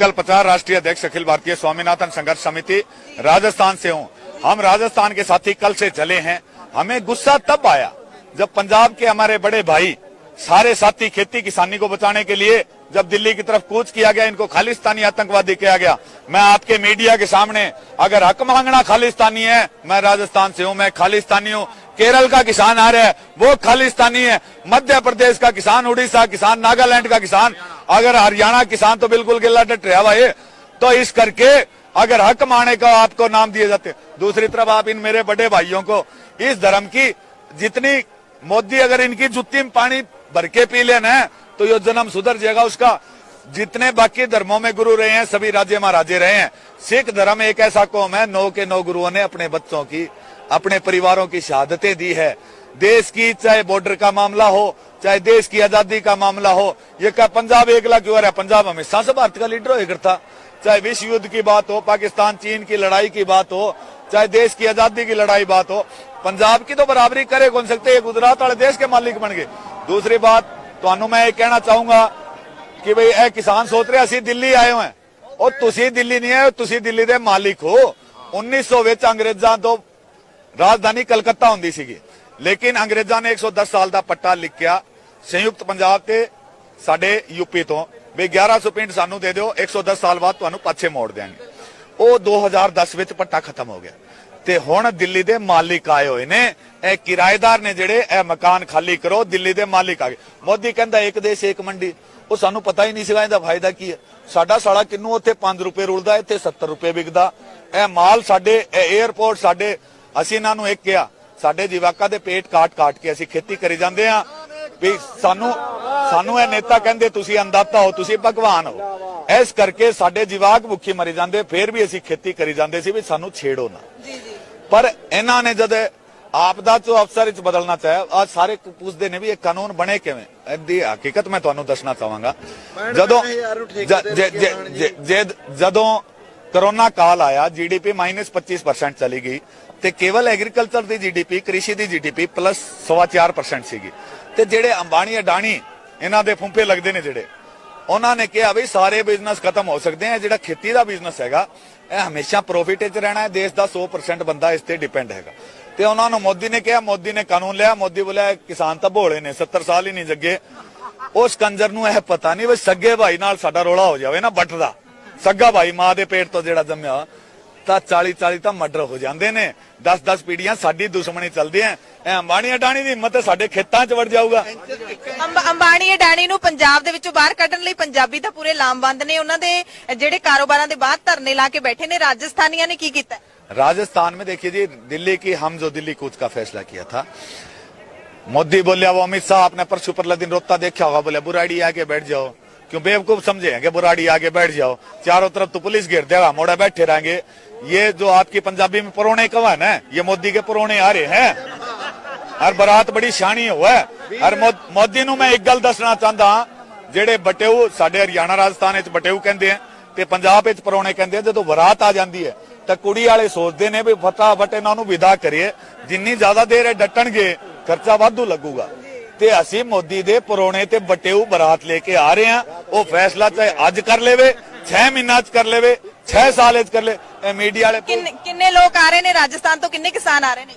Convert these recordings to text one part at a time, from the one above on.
Medical प्रचार राष्ट्रीय अध्यक्ष अखिल भारतीय स्वामीनाथन संघर्ष समिति राजस्थान से हूँ। हम राजस्थान के साथी कल से चले हैं। हमें गुस्सा तब आया जब पंजाब के हमारे बड़े भाई, सारे साथी खेती किसानी को बचाने के लिए जब दिल्ली की तरफ़ कूच किया गया, इनको खालिस्तानी आतंकवादी किया गया। मैं आपके मीडिया के सामने, अगर हक मांगना खालिस्तानी है, मैं राजस्थान से हूँ। मैं खालिस्तानी हूँ। केरल का किसान आ रहा है, वो खालिस्तानी है। मध्य प्रदेश का किसान, उड़ीसा किसान, नागालैंड का किसान अगर हरियाणा किसान तो बिल्कुल गिल्ला डट रहा भाई। तो इस करके अगर हक माने का आपको नाम दिए जाते दूसरी तरफ़ आप इन मेरे बड़े भाइयों को इस धर्म की जितनी मोदी अगर इनकी जुत्ती में पानी भर के पी लेना है तो ये जन्म सुधर जाएगा उसका। जितने बाकी धर्मों में गुरु रहे हैं, सभी राज्य महाराजे रहे हैं। सिख धर्म एक ऐसा कौम है, नौ के नौ गुरुओं ने अपने बच्चों की, अपने परिवारों की शहादतें दी है। देश की चाहे बॉर्डर का मामला हो चाहे देश की आजादी का मामला हो ये क्या पंजाब एक लाख क्यों आ रहा है पंजाब हमेशा से भारत का लीडर हो करता चाहे विश्व युद्ध की बात हो पाकिस्तान चीन की लड़ाई की बात हो चाहे देश की आजादी की लड़ाई बात हो पंजाब की तो बराबरी करे कौन सकते ये गुजरात वाले देश के मालिक बन गए दूसरी बात ਤੁਹਾਨੂੰ ਮੈਂ ਇਹ ਕਹਿਣਾ ਚਾਹੂੰਗਾ ਕਿ ਭਈ ਇਹ ਕਿਸਾਨ ਸੋਚ ਰਹੇ ਅਸੀਂ ਦਿੱਲੀ ਆਏ ਹੋਏ ਹਾਂ ਉਹ ਤੁਸੀਂ ਦਿੱਲੀ ਨਹੀਂ ਆਏ ਤੁਸੀਂ ਦਿੱਲੀ ਦੇ ਮਾਲਿਕ ਹੋ 1900 ਵਿੱਚ ਅੰਗਰੇਜ਼ਾਂ ਤੋਂ ਰਾਜਧਾਨੀ ਕਲਕੱਤਾ ਹੁੰਦੀ ਸੀਗੀ ਲੇਕਿਨ ਅੰਗਰੇਜ਼ਾਂ ਨੇ 110 ਸਾਲ ਦਾ ਪੱਟਾ ਲਿਖਿਆ ਸੰਯੁਕਤ ਪੰਜਾਬ ਤੇ ਸਾਡੇ ਯੂਪੀ ਤੋਂ ਵੀ 1100 ਪਿੰਡ ਸਾਨੂੰ ਦੇ ਦਿਓ 110 ਸਾਲ ਬਾਅਦ ਤੁਹਾਨੂੰ ਪਾਛੇ ਮੋੜ ਦਿਆਂਗੇ। ਉਹ 2010 ਵਿੱਚ ਪੱਟਾ ਖਤਮ ਹੋ ਗਿਆ। ਤੇ ਹੁਣ ਦਿੱਲੀ ਦੇ ਮਾਲਿਕ ਆਏ ਹੋਏ ਨੇ, ਇਹ ਕਿਰਾਏਦਾਰ ਨੇ ਜਿਹੜੇ ਇਹ ਮਕਾਨ ਖਾਲੀ ਕਰੋ, ਦਿੱਲੀ ਦੇ ਮਾਲਿਕ ਆ ਗਏ। ਮੋਦੀ ਕਹਿੰਦਾ ਇੱਕ ਦੇਸ਼, ਇੱਕ ਮੰਡੀ। ਉਹ ਸਾਨੂੰ ਪਤਾ ਹੀ ਨਹੀਂ ਸੀਗਾ ਇਹਦਾ ਫਾਇਦਾ ਕੀ ਹੈ। ਸਾਡਾ ਸਾਲਾ ਕਿੰਨੂ ਉੱਥੇ 5 ਰੁਪਏ ਰੁਲਦਾ, ਇੱਥੇ 70 ਰੁਪਏ ਵਿਕਦਾ। ਇਹ ਮਾਲ ਸਾਡੇ, ਇਹ 에어ਪੋਰਟ ਸਾਡੇ, ਅਸੀਂ ਇਹਨਾਂ ਨੂੰ ਇੱਕ ਕਿਹਾ ਸਾਡੇ ਜਵਾਕਾਂ ਦੇ ਪੇਟ ਕਾਟ ਕਾਟ ਕੇ ਅਸੀਂ ਖੇਤੀ ਕਰੀ ਜਾਂਦੇ ਆ ਵੀ ਸਾਨੂੰ ਸਾਨੂੰ ਇਹ ਨੇਤਾ ਕਹਿੰਦੇ ਤੁਸੀਂ ਅੰਦਾਤਾ ਹੋ ਤੁਸੀਂ ਭਗਵਾਨ ਹੋ। ਇਸ ਕਰਕੇ ਸਾਡੇ ਜਵਾਕ ਭੁੱਖੇ ਮਰੇ ਜਾਂਦੇ ਫਿਰ ਵੀ ਅਸੀਂ ਖੇਤੀ ਕਰੀ ਜਾਂਦੇ ਸੀ ਵੀ ਸਾਨੂੰ ਛੇੜੋ ਨਾ। ਜੀ ਜੀ। ਪਰ ਇਹਨਾਂ ਨੇ ਜਦ ਆਪਦਾ ਤੋਂ ਅਫਸਰ ਵਿੱਚ ਬਦਲਣਾ ਚਾਹਿਆ ਆ ਸਾਰੇ ਪੁੱਛਦੇ ਨੇ ਵੀ ਇਹ ਕਾਨੂੰਨ ਬਣੇ ਕਿਵੇਂ? ਇਹਦੀ ਹਕੀਕਤ ਮੈਂ ਤੁਹਾਨੂੰ ਦੱਸਣਾ ਚਾਹਾਂਗਾ। ਜਦੋਂ ਜ- ਜ- ਜ- ਜ- ਜਦ- ਜਦੋਂ ਕਰੋਨਾ ਕਾਲ ਆਇਆ ਜੀਡੀਪੀ -25% ਚਲੀ ਗਈ। ਤੇ ਕੇਵਲ ਐਗਰੀਕਲਚਰ ਦੀ ਜੀਡੀਪੀ ਕ੍ਰਿਸ਼ੀ ਦੀ ਜੀਡੀਪੀ ਪਲੱਸ 4% ਸੀਗੀ। ਤੇ ਜਿਹੜੇ ਅੰਬਾਣੀ ਅਡਾਣੀ ਇਹਨਾਂ ਦੇ ਫੁੰਫੇ ਲੱਗਦੇ ਨੇ ਜਿਹੜੇ, ਉਹਨਾਂ ਨੇ ਕਿਹਾ ਵੀ ਸਾਰੇ ਬਿਜ਼ਨਸ ਖਤਮ ਹੋ ਸਕਦੇ ਆ, ਜਿਹੜਾ ਖੇਤੀ ਦਾ ਬਿਜ਼ਨਸ ਹੈਗਾ, ਇਹ ਹਮੇਸ਼ਾ ਪ੍ਰੋਫਿਟ ਵਿੱਚ ਰਹਿਣਾ ਹੈ, ਦੇਸ਼ ਦਾ 100% ਬੰਦਾ ਇਸ ਤੇ ਡਿਪੈਂਡ ਹੈਗਾ। ਤੇ ਉਹਨਾਂ ਨੂੰ ਮੋਦੀ ਨੇ ਕਿਹਾ, ਮੋਦੀ ਨੇ ਕਾਨੂੰਨ ਲਿਆ, ਮੋਦੀ ਬੋਲਿਆ, ਕਿਸਾਨ ਤਾਂ ਭੋਲੇ ਨੇ 70 ਸਾਲ ਹੀ ਨਹੀਂ ਜੱਗੇ। ਉਸ ਕੰਜਰ ਨੂੰ ਇਹ ਪਤਾ ਨਹੀਂ ਵੀ ਸੱਗੇ ਭਾਈ ਨਾਲ ਸਾਡਾ ਰੋਲਾ ਹੋ ਜਾਵੇ ਨਾ ਬੱਟ ਦਾ ਸੱਗਾ ਭਾਈ ਮਾਂ ਦੇ ਪੇਟ ਤੋਂ ਜਿਹੜਾ ਜੰਮਿਆ ਤਾਂ 40 40 ਤਾਂ ਮਰਡਰ ਹੋ ਜਾਂਦੇ ਨੇ 10 10 ਪੀੜੀਆਂ ਸਾਡੀ ਦੁਸ਼ਮਣੀ ਚੱਲਦੀ ਐ ਇਹ ਅੰਬਾਣੀ ਅਡਾਣੀ ਦੀ ਹਿੰਮਤ ਸਾਡੇ ਖੇਤਾਂ 'ਚ ਵੜ ਜਾਊਗਾ ਅੰਬ- ਅੰਬਾਣੀ ਅਡਾਣੀ ਨੂੰ ਪੰਜਾਬ ਦੇ ਵਿੱਚੋਂ ਬਾਹਰ ਕੱਢਣ ਲਈ ਪੰਜਾਬੀ ਤਾਂ ਪੂਰੇ ਲਾਮਬੰਦ ਨੇ ਉਹਨਾਂ ਦੇ ਜਿਹੜੇ ਕਾਰੋਬਾਰਾਂ ਦੇ ਬਾਹਰ ਧਰਨੇ ਲਾ ਕੇ ਬੈਠੇ ਨੇ ਰਾਜਸਥਾਨੀਆਂ ਨੇ ਕੀ ਕੀਤਾ राजस्थान में देखिए जी दिल्ली की हम जो दिल्ली कूच का फैसला किया था मोदी बोलिया वो अमित शाह आपने परसों परला दिन रोकता देखा होगा बोले बुराड़ी आके बैठ जाओ क्यों बेवकूफ समझे हैं कि बुराड़ी आके बैठ जाओ चारों तरफ तो पुलिस घेर देगा मोड़ा बैठे रहेंगे ये जो आपकी पंजाबी में परोने कवा है ना ये मोदी के परोने आ रहे हैं ਹਰ ਬਰਾਤ ਬੜੀ ਸ਼ਾਨੀ ਹੋਇਆ ਹਰ ਮੋ- ਮੋਦੀ ਨੂੰ ਮੈਂ ਇੱਕ ਗੱਲ ਦੱਸਣਾ ਚਾਹੁੰਦਾ ਹਾਂ, ਜਿਹੜੇ ਬਟੇਊ ਸਾਡੇ ਹਰਿਆਣਾ ਰਾਜਸਥਾਨ ਵਿੱਚ ਬਟੇਊ ਕਹਿੰਦੇ ਆ ਤੇ ਪੰਜਾਬ ਵਿੱਚ ਪਰੌਣੇ ਕਹਿੰਦੇ ਆ ਜਦੋਂ ਬਰਾਤ ਆ ਜਾਂਦੀ ਹੈ ਤਾਂ ਕੁੜੀ ਵਾਲੇ ਸੋਚਦੇ ਨੇ ਵੀ ਫਟਾਫਟ ਇਹਨਾਂ ਨੂੰ ਵਿਦਾ ਕਰੀਏ ਜਿੰਨੀ ਜ਼ਿਆਦਾ ਦੇਰ ਇਹ ਡਟਣਗੇ ਖਰਚਾ ਵਾਧੂ ਲੱਗੂਗਾ ਤੇ ਅਸੀਂ ਮੋਦੀ ਦੇ ਪਰੌਣੇ ਤੇ ਬਟੇਊ ਬਰਾਤ ਲੈ ਕੇ ਆ ਰਹੇ ਆ ਉਹ ਫੈਸਲਾ ਚਾਹੇ ਅੱਜ ਕਰ ਲੇਵੇ 6 ਮਹੀਨਾ ਚ ਕਰ ਲੇਵੇ 6 ਸਾਲ ਚ ਕਰ ਲੇ ਮੀਡੀਆ ਵਾਲੇ ਕਿੰਨੇ ਕਿੰਨੇ ਲੋਕ ਆ ਰਹੇ ਨੇ ਰਾਜਸਥਾਨ ਤੋਂ ਕਿੰਨੇ ਕਿਸਾਨ ਆ ਰਹੇ ਨੇ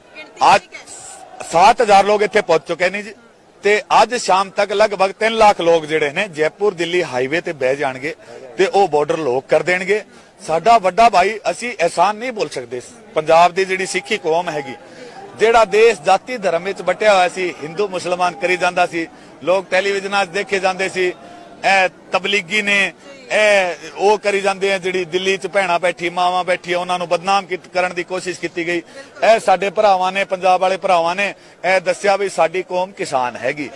ਅੱਜ ਕਿੰਨੀ ਕੁ ਹੈ? 7000 ਲੋਕ ਇੱਥੇ ਪਹੁੰਚ ਚੁੱਕੇ ਨੇ ਜੀ ਤੇ ਅੱਜ ਸ਼ਾਮ ਤੱਕ ਲਗਭਗ 3 ਲੱਖ ਲੋਕ ਜਿਹੜੇ ਨੇ ਜੈਪੁਰ ਦਿੱਲੀ ਹਾਈਵੇ ਤੇ ਬਹਿ ਜਾਣਗੇ ਤੇ ਉਹ ਬਾਰਡਰ ਲੋਕ ਕਰ ਦੇਣਗੇ ਸਾਡਾ ਵੱਡਾ ਭਾਈ ਅਸੀਂ ਅਹਿਸਾਨ ਨਹੀਂ ਬੋਲ ਸਕਦੇ ਪੰਜਾਬ ਦੀ ਜਿਹੜੀ ਸਿੱਖੀ ਕੌਮ ਹੈਗੀ ਜਿਹੜਾ ਦੇਸ਼ ਜਾਤੀ ਧਰਮ ਵਿੱਚ ਬਟਿਆ ਹੋਇਆ ਸੀ ਹਿੰਦੂ ਮੁਸਲਮਾਨ ਕਰੀ ਜਾਂਦਾ ਸੀ ਲੋਕ ਟੈਲੀਵਿਜ਼ਨਾਂ 'ਚ ਦੇਖੇ ਜਾਂਦੇ ਸੀ ਇਹ ਤਬਲੀਗੀ ਨੇ ਇਹ ਉਹ ਕਰੀ ਜਾਂਦੇ ਆ ਜਿਹੜੀ ਦਿੱਲੀ 'ਚ ਭੈਣਾ ਬੈਠੀ ਮਾਵਾਂ ਬੈਠੀ ਉਹਨਾਂ ਨੂੰ ਬਦਨਾਮ ਕਰਨ ਦੀ ਕੋਸ਼ਿਸ਼ ਕੀਤੀ ਗਈ। ਇਹ ਸਾਡੇ ਭਰਾਵਾਂ ਨੇ ਪੰਜਾਬ ਵਾਲੇ ਭਰਾਵਾਂ ਨੇ ਇਹ ਦੱਸਿਆ ਵੀ ਸਾਡੀ ਕੌਮ ਕਿਸਾਨ ਹੈਗੀ।